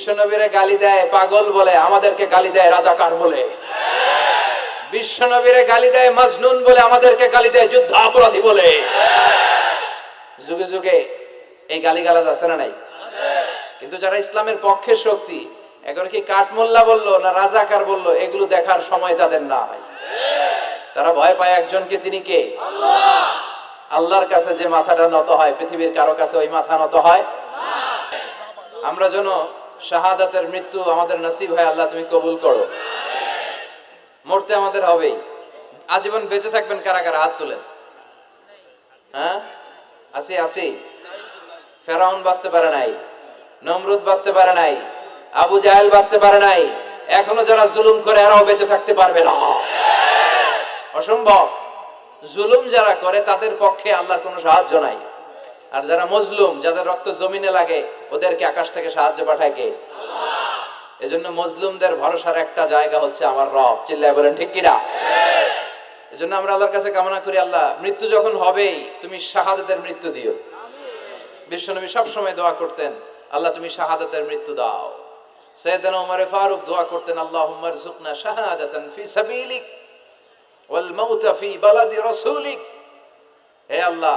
বিশ্বনবীরে গালি দেয়, পাগল বলে, আমাদেরকে গালি দেয় রাজাকার বলে। বিশ্বনবীরে গালি দেয় মাজনুন বলে, আমাদেরকে গালি দেয় যুদ্ধ অপরাধী বলে। যুগে যুগে এই গালিগালাজ আছে না নাই? কিন্তু যারা ইসলামের পক্ষের শক্তি এখন কি কাঠমোল্লা বলল না রাজাকার বলল, এগুলো দেখার সময় তাদের নাই। তারা ভয় পায় একজনকে, তিনি কে? আল্লাহর কাছে যে মাথাটা নত হয়, পৃথিবীর কারও কাছে ওই মাথা নত হয়? আমরা যেন শাহাদাতের মৃত্যু আমাদের নসিব হয়, আল্লাহ তুমি কবুল করো। মরতে আমাদের হবেই। আজীবন বেঁচে থাকবেন কারা কারা? হাত তুলেন। হ্যাঁ? আসি আসি। ফেরাউন বাঁচতে পারে নাই, নমরুদ বাঁচতে পারে নাই, আবু জাহেল বাঁচতে পারে নাই। এখনও যারা জুলুম করে, এরাও বেঁচে থাকতে পারবে না। অসম্ভব। জুলুম যারা করে, তাদের পক্ষে আল্লাহর কোনো সাহায্য নাই। আর যারা মজলুম যাদের রক্ত জমিনে লাগে ওদেরকে আকাশ থেকে সাহায্য পাঠায় কে? এজন্য মজলুমদের ভরসার একটা জায়গা হচ্ছে আমার রব। চিল্লায় বলেন ঠিক কিনা? এজন্য আমরা আল্লাহর কাছে কামনা করি আল্লাহ মৃত্যু যখন হবেই তুমি শাহাদাতের মৃত্যু দিও। বিশ্বনবী সব সময় দোয়া করতেন আল্লাহ তুমি শাহাদাতের মৃত্যু দাও। সৈয়দনা উমর ফারুক দোয়া করতেন আল্লাহ উমর সুকনা শাহাদাতান ফি সাবিলিক ওয়াল মাউতা ফি বালাদি রাসূলিক। হে আল্লাহ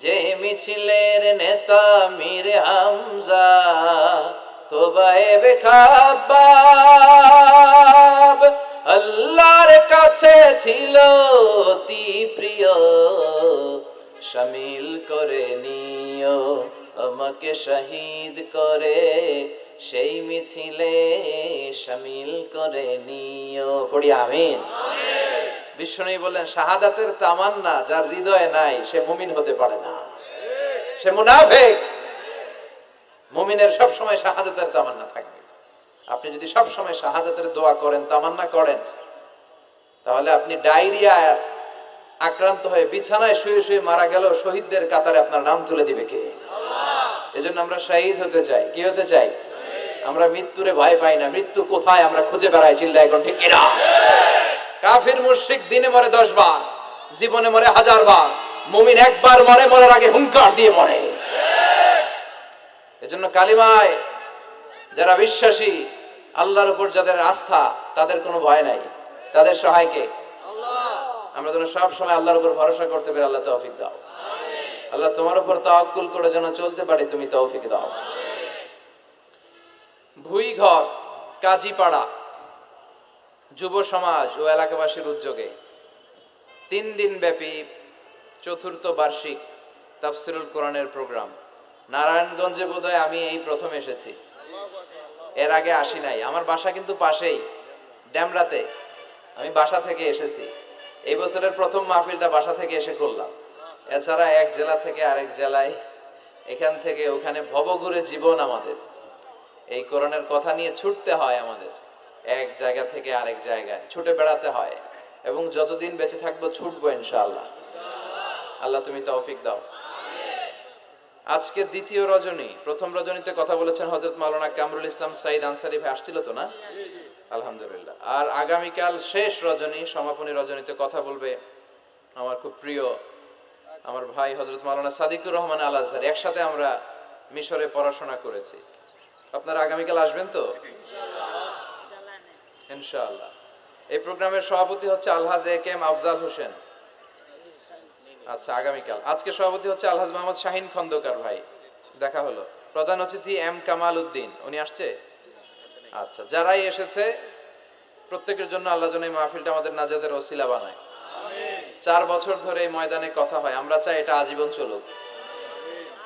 যে মিছিলের নেতা মীর হামজা কোবায়েবে খাবাব আল্লাহর কাছে ছিল অতি প্রিয় শামিল করে নিও, আমাকে শহীদ করে। সেই মিছিলে শামিল করে নিও। পড়ি আমিন। বললেন, শাহাদাতের তামান্না যার হৃদয়ে নাই, সে মুমিন হতে পারে না। সে মুনাফেক। মুমিনের শাহাদাতের তামান্না থাকবে। আপনি যদি সব সময় শাহাদাতের দোয়া করেন, তামান্না করেন, তাহলে আপনি ডায়রিয়া আক্রান্ত হয়ে বিছানায় শুয়ে শুয়ে মারা গেল শহীদদের কাতারে আপনার নাম তুলে দিবে কে? এজন্য আমরা শহীদ হতে চাই। কি হতে চাই? আমরা মৃত্যুরে ভয় পাই না। মৃত্যু কোথায়? আমরা খুঁজে বেড়াই চিল্লা এখন ঠিক কিনা? কাফির মুশরিক দিনে মরে দশ বার জীবনে মরে হাজার বার মুমিন একবার মরে মরার আগে হুঙ্কার দিয়ে মরে। এজন্য কালিমায় যারা বিশ্বাসী আল্লাহর উপর যাদের আস্থা তাদের কোনো ভয় নাই। তাদের সহায়কে আমরা যেন সব সময় আল্লাহর উপর ভরসা করতে পারি আল্লাহ তৌফিক দাও। আল্লাহ তোমার উপর তাওয়াক্কুল করে যেন চলতে পারি তুমি তৌফিক দাও। ভুইঘর কাজীপাড়া যুব সমাজ ও এলাকাবাসীর উদ্যোগে তিন দিন ব্যাপী চতুর্থ বার্ষিক তাফসিরুল কোরআনের প্রোগ্রাম। নারায়ণগঞ্জে বোধহয় আমি এই প্রথম এসেছি। এর আগে আসি নাই। আমার বাসা কিন্তু পাশেই, ড্যামরাতে। আমি বাসা থেকে এসেছি। এই বছরের প্রথম মাহফিলটা বাসা থেকে এসে করলাম। এছাড়া এক জেলা থেকে আরেক জেলায়, এখান থেকে ওখানে ভবঘুরে জীবন আমাদের। এই কোরআনের কথা নিয়ে ছুটতে হয় আমাদের। এক জায়গা থেকে আরেক জায়গায়। ছুটে বেড়াতে হয় এবং যতদিন বেঁচে থাকব ছুটবো ইনশাআল্লাহ। আল্লাহ তুমি তৌফিক দাও। আজকে দ্বিতীয় রজনী। প্রথম রজনীতে কথা বলেছেন হজরত মাওলানা কামরুল ইসলাম সাইদ আনসারি ভাই, আসছিল তো না? আলহামদুলিল্লাহ। আর আগামীকাল শেষ রজনী, সমাপনী রজনীতে কথা বলবে আমার খুব প্রিয় আমার ভাই হজরত মাওলানা সাদিকুর রহমান আল আজহার একসাথে আমরা মিশরে পড়াশোনা করেছি। আপনারা আগামীকাল আসবেন তো? ইনশাআল্লাহ। এই প্রোগ্রামের সভাপতি হচ্ছে আলহাজ A K M Afzal Hossain. আচ্ছা আগামীকাল। আজকে সভাপতি হচ্ছে আলহাজ মোহাম্মদ শাহিন খন্দকার ভাই। দেখা হলো। প্রধান অতিথি এম কামাল উদ্দিন। উনি আসছে? আচ্ছা যারাই এসেছে, প্রত্যেকের জন্য আল্লাহ যেন এই মাহফিলটা আমাদের নাজাদের ওসিলা বানায়। চার বছর ধরে এই ময়দানে কথা হয়। আমরা চাই এটা আজীবন চলুক।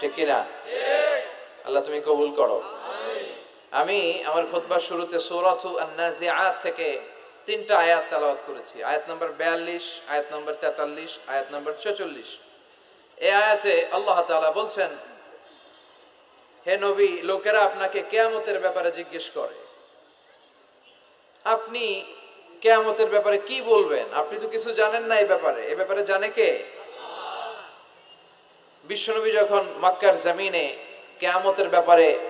ঠিক কিনা? আল্লাহ তুমি কবুল করো। আমি আমার খুতবার শুরুতে সূরাতু আন-নাজিআত থেকে তিনটা আয়াত তেলাওয়াত করেছি। আয়াত নম্বর 42 আয়াত নম্বর 43 আয়াত নম্বর 44 এ আয়াতে আল্লাহ তাআলা বলছেন, হে নবী, লোকেরা আপনাকে কেয়ামতের ব্যাপারে জিজ্ঞেস করে। আপনি কেয়ামতের ব্যাপারে কি বলবেন? আপনি তো কিছু জানেন না এই ব্যাপারে। এ ব্যাপারে জানে কে? বিশ্বনবী যখন মক্কার জামিনে কেয়ামতের ব্যাপারে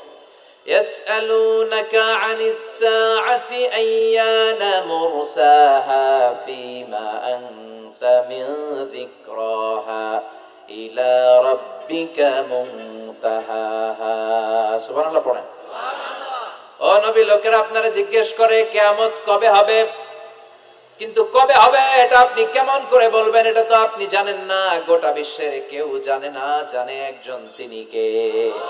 يسألونك عن الساعة أيان مرساها فيما أنت من ذكراها إلى ربك منتهاها سبحان الله পড়েন ও নবী লোকেরা আপনারা জিজ্ঞেস করে কেয়ামত কবে হবে কিন্তু কবে হবে এটা আপনি কেমন করে বলবেন এটা তো আপনি জানেন না গোটা বিশ্বের কেউ জানে না জানে একজন তিনি কে They are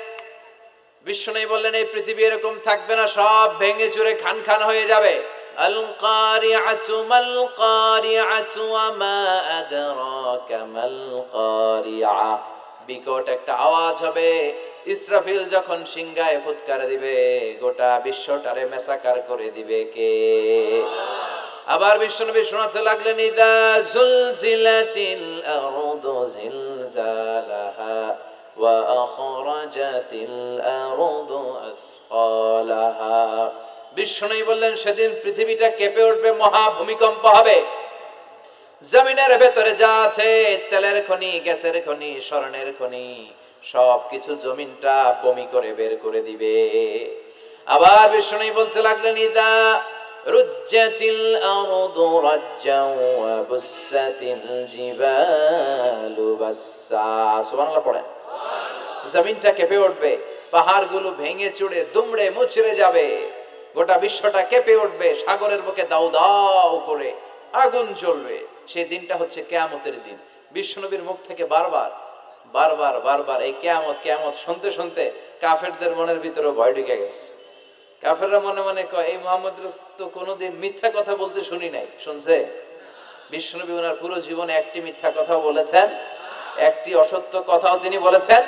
বিশ্বনবী বললেন, এই পৃথিবী এরকম থাকবে না, সব ভেঙে চুরে খান খান হয়ে যাবে। মাল কারিআতু ওয়া মা আদরাকা বিকট একটা আওয়াজ হবে। ইসরাফিল যখন সিংহায় ফুৎকার দিবে, গোটা বিশ্বটারে মেসাকার করে দিবে কে? আবার বিশ্বনবী শোনাতে লাগলেন, ইদা জুলজিলাতিল আরদু জিলজালাহা। আসফালাহা বললেন, সেদিন পৃথিবীটা কেঁপে উঠবে, মহা ভূমিকম্প হবে। জমিনের ভেতরে যা আছে, তেলের খনি, গ্যাসের খনি, স্বর্ণের খনি সব কিছু জমিনটা বমি করে বের করে দিবে। আবার বিষ্ণু বলতে লাগলেন, ইদা আরদু রাজ্জাও ওয়া বুসাতিল জিবালু বাসসা। সুবহানাল্লাহ পড়েন। জমিনটা কেঁপে উঠবে, পাহাড়গুলো ভেঙে চুড়ে দুমড়ে মুচড়ে যাবে। গোটা বিশ্বটা কেঁপে উঠবে, সাগরের বুকে দাউ দাউ করে আগুন জ্বলবে। সেই দিনটা হচ্ছে কেয়ামতের দিন। বিশ্বনবীর মুখ থেকে বারবার বারবার বারবার এই কেয়ামত কেয়ামত শুনতে শুনতে কাফেরদের মনের ভিতরে ভয় ঢুকে গেছে। কাফেররা মনে মনে কয়, এই মোহাম্মদ তো কোনোদিন মিথ্যা কথা বলতে শুনি নাই। শুনছে? বিষ্ণুনবী ওনার পুরো জীবনে একটি মিথ্যা কথা বলেছেন, একটি অসত্য কথাও তিনি বলেছেন।